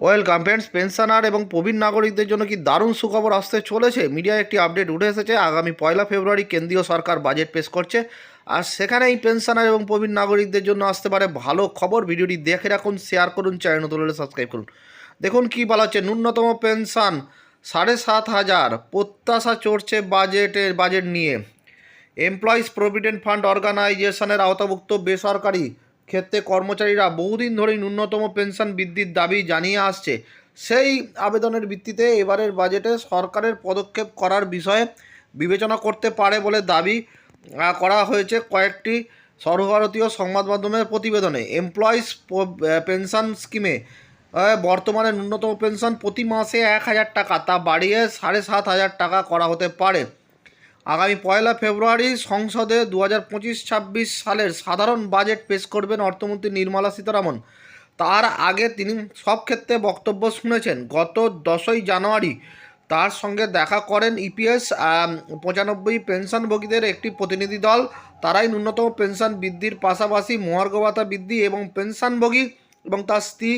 Welcome friends, pensioner এবং প্রবীণ নাগরিকদের জন্য কি দারুণ সুখবর আসতে চলেছে? মিডিয়ায় একটি আপডেট উঠে এসেছে, আগামী পয়লা ফেব্রুয়ারি কেন্দ্রীয় সরকার বাজেট পেশ করছে। আর সেখানেই পেনশনার এবং প্রবীণ নাগরিকদের জন্য আসতে পারে ভালো খবর। ভিডিওটি দেখে রাখুন শেয়ার করুন চ্যানেল নতুন হলে সাবস্ক্রাইব করুন। দেখুন কি বলা হচ্ছে, ন্যূনতম পেনশন সাড়ে সাত হাজার প্রত্যাশা চড়ছে বাজেটের, বাজেট নিয়ে। এমপ্লয়িজ প্রভিডেন্ট ফান্ড অর্গানাইজেশনের আওতাভুক্ত বেসরকারি ক্ষেত্রে কর্মচারীরা বহুদিন ধরেই ন্যূনতম পেনশন বৃদ্ধির দাবি জানিয়ে আসছে। সেই আবেদনের ভিত্তিতে এবারের বাজেটে সরকারের পদক্ষেপ করার বিষয়ে বিবেচনা করতে পারে বলে দাবি করা হয়েছে কয়েকটি সর্বভারতীয় সংবাদ মাধ্যমের প্রতিবেদনে। এমপ্লয়িজ পেনশন স্কিমে বর্তমানে ন্যূনতম পেনশন প্রতি মাসে এক হাজার টাকা, তা বাড়িয়ে সাড়ে সাত হাজার টাকা করা হতে পারে। আগামী পয়লা ফেব্রুয়ারি সংসদে দু হাজার পঁচিশ ছাব্বিশ সালের সাধারণ বাজেট পেশ করবেন অর্থমন্ত্রী নির্মলা সীতারামন। তার আগে তিনি সব ক্ষেত্রে বক্তব্য শুনেছেন। গত দশই জানুয়ারি তার সঙ্গে দেখা করেন ইপিএস পঁচানব্বই পেনশনভোগীদের একটি প্রতিনিধি দল। তারাই ন্যূনতম পেনশন বৃদ্ধির পাশাপাশি মহার্ঘ ভাতা বৃদ্ধি এবং পেনশনভোগী এবং তার স্ত্রী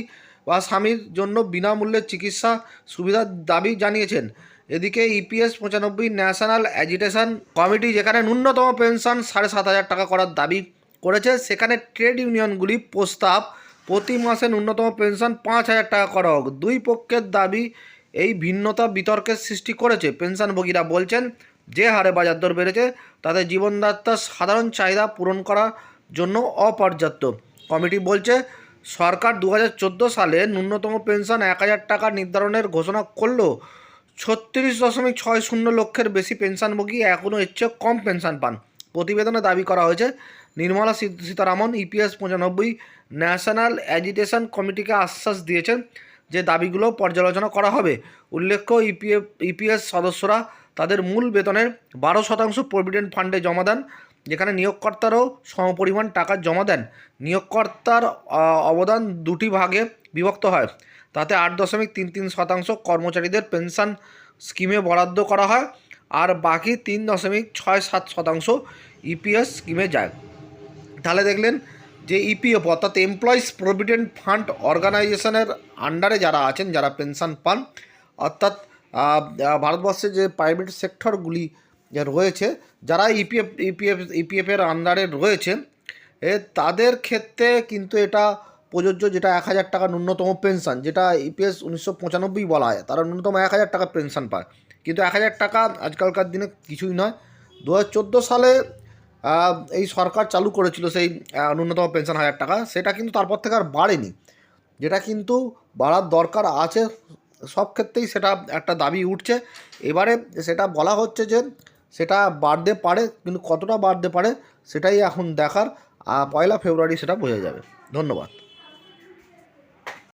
বা স্বামীর জন্য বিনামূল্যে চিকিৎসা সুবিধার দাবি জানিয়েছেন। এদিকে ইপিএস পঁচানব্বই ন্যাশনাল অ্যাজিটেশন কমিটি যেখানে ন্যূনতম পেনশন সাড়ে সাত হাজার টাকা করার দাবি করেছে, সেখানে ট্রেড ইউনিয়নগুলি প্রস্তাব প্রতি মাসে ন্যূনতম পেনশন পাঁচ হাজার টাকা করা হোক। দুই পক্ষের দাবি এই ভিন্নতা বিতর্কের সৃষ্টি করেছে পেনশনভোগীরা বলছেন। যে হারে বাজার দর বেড়েছে তাদের জীবনযাত্রার সাধারণ চাহিদা পূরণ করার জন্য অপর্যাপ্ত। কমিটি বলছে, সরকার দু হাজার চোদ্দ সালে ন্যূনতম পেনশন এক হাজার টাকা নির্ধারণের ঘোষণা করলেও ছত্রিশ দশমিক ছয় শূন্য লক্ষের বেশি পেনশনভোগী এখনও এর চেয়ে কম পেনশন পান। প্রতিবেদনে দাবি করা হয়েছে, নির্মলা সীতারামন ইপিএস পঁচানব্বই ন্যাশনাল অ্যাজিটেশন কমিটিকে আশ্বাস দিয়েছেন যে দাবিগুলো পর্যালোচনা করা হবে। উল্লেখ্য ইপিএফ ইপিএস সদস্যরা তাদের মূল বেতনের বারো শতাংশ প্রভিডেন্ট ফান্ডে জমা দেন। যেখানে নিয়োগকর্তারাও সমপরিমাণ টাকা জমা দেন। নিয়োগকর্তার অবদান দুটি ভাগে বিভক্ত হয়। তাতে আট দশমিক তিন তিন শতাংশ কর্মচারীদের পেনশন স্কিমে বরাদ্দ করা হয় আর বাকি তিন দশমিক ছয় সাত শতাংশ ইপিএস স্কিমে যায়। তাহলে দেখলেন যে ইপিএফ অর্থাৎ এমপ্লয়িজ প্রভিডেন্ট ফান্ড অর্গানাইজেশনের আন্ডারে যারা আছেন, যারা পেনশন পান, অর্থাৎ ভারতবর্ষে যে প্রাইভেট সেক্টরগুলি রয়েছে, যারা ইপিএফ ইপিএফ ইপিএফের আন্ডারে রয়েছে, এ তাদের ক্ষেত্রে কিন্তু এটা প্রযোজ্য যেটা এক হাজার টাকা ন্যূনতম পেনশন যেটা ইপিএস উনিশশো পঁচানব্বই বলা হয়। তারা ন্যূনতম এক হাজার টাকা পেনশন পায়। কিন্তু এক হাজার টাকা আজকালকার দিনে কিছুই নয়। দু হাজার সালে এই সরকার চালু করেছিল সেই ন্যূনতম পেনশন হাজার টাকা। সেটা কিন্তু তারপর থেকে আর বাড়েনি। যেটা কিন্তু বাড়ার দরকার আছে। সব ক্ষেত্রেই সেটা একটা দাবি উঠছে। এবারে সেটা বলা হচ্ছে যে সেটা বাড়তে পারে, কিন্তু কতটা বাড়তে পারে সেটাই এখন দেখার পয়লা ফেব্রুয়ারি সেটা বোঝা যাবে। ধন্যবাদ।